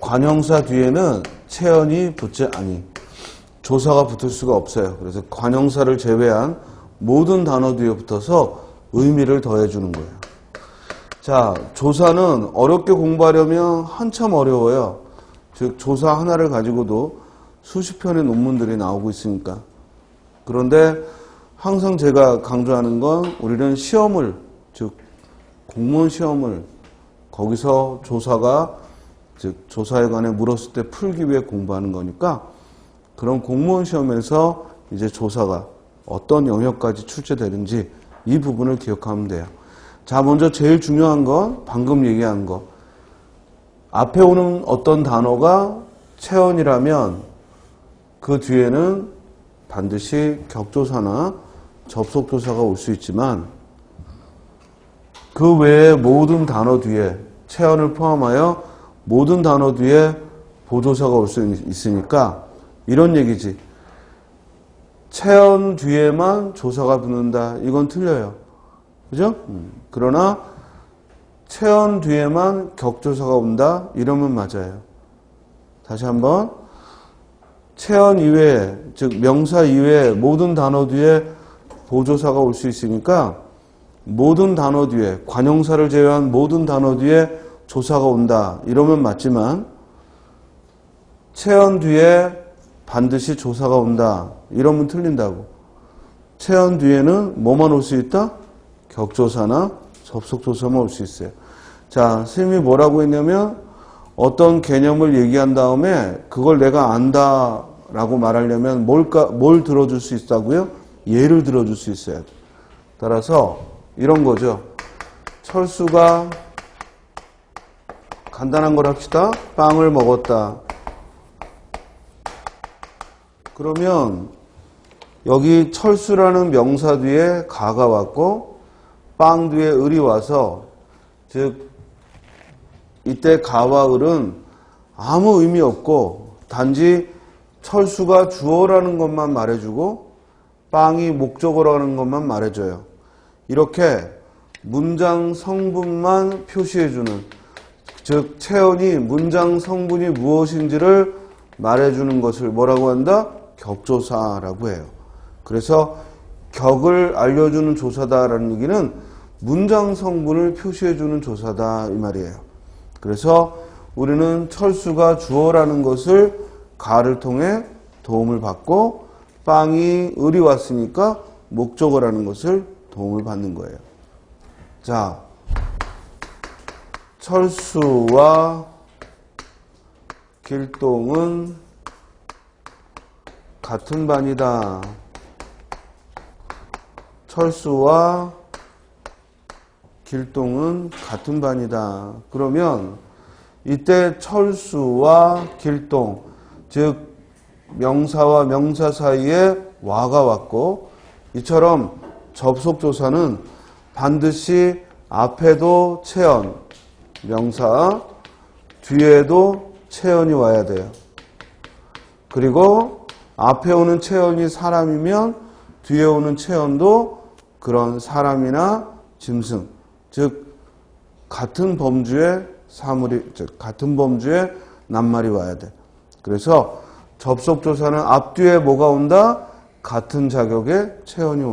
관형사 뒤에는 체언이 붙지 아니 조사가 붙을 수가 없어요. 그래서 관형사를 제외한 모든 단어 뒤에 붙어서 의미를 더해주는 거예요. 자, 조사는 어렵게 공부하려면 한참 어려워요. 즉, 조사 하나를 가지고도 수십 편의 논문들이 나오고 있으니까. 그런데 항상 제가 강조하는 건 우리는 시험을, 즉, 공무원 시험을 거기서 조사가, 즉, 조사에 관해 물었을 때 풀기 위해 공부하는 거니까 그런 공무원 시험에서 이제 조사가 어떤 영역까지 출제되는지 이 부분을 기억하면 돼요. 자, 먼저 제일 중요한 건 방금 얘기한 거. 앞에 오는 어떤 단어가 체언이라면 그 뒤에는 반드시 격조사나 접속조사가 올 수 있지만 그 외에 모든 단어 뒤에 체언을 포함하여 모든 단어 뒤에 보조사가 올 수 있으니까 이런 얘기지. 체언 뒤에만 조사가 붙는다. 이건 틀려요. 그죠? 음. 그러나 체언 뒤에만 격조사가 온다. 이러면 맞아요. 다시 한번 체언 이외에 즉 명사 이외에 모든 단어 뒤에 보조사가 올 수 있으니까 모든 단어 뒤에 관용사를 제외한 모든 단어 뒤에 조사가 온다. 이러면 맞지만 체언 뒤에 반드시 조사가 온다. 이러면 틀린다고. 체언 뒤에는 뭐만 올 수 있다? 격조사나 접속조사만 올 수 있어요. 자, 스님이 뭐라고 했냐면 어떤 개념을 얘기한 다음에 그걸 내가 안다 라고 말하려면 뭘까, 뭘 들어줄 수 있다고요? 예를 들어줄 수 있어야 돼. 따라서 이런 거죠. 철수가 간단한 걸 합시다. 빵을 먹었다. 그러면 여기 철수라는 명사 뒤에 가가 왔고 빵 뒤에 을이 와서 즉 이때 가와 을은 아무 의미 없고 단지 철수가 주어라는 것만 말해주고 빵이 목적어라는 것만 말해줘요. 이렇게 문장 성분만 표시해주는 즉 체언이 문장 성분이 무엇인지를 말해주는 것을 뭐라고 한다? 격조사라고 해요. 그래서 격을 알려주는 조사다라는 얘기는 문장 성분을 표시해주는 조사다 이 말이에요. 그래서 우리는 철수가 주어라는 것을 가를 통해 도움을 받고 빵이 을이 왔으니까 목적어라는 것을 도움을 받는 거예요. 자, 철수와 길동은 같은 반이다. 철수와 길동은 같은 반이다. 그러면 이때 철수와 길동, 즉 명사와 명사 사이에 와가 왔고 이처럼 접속조사는 반드시 앞에도 체언, 명사, 뒤에도 체언이 와야 돼요. 그리고 앞에 오는 체언이 사람이면 뒤에 오는 체언도 그런 사람이나 짐승, 즉 같은 범주의 사물이 즉 같은 범주의 낱말이 와야 돼. 그래서 접속 조사는 앞뒤에 뭐가 온다? 같은 자격의 체언이 온다.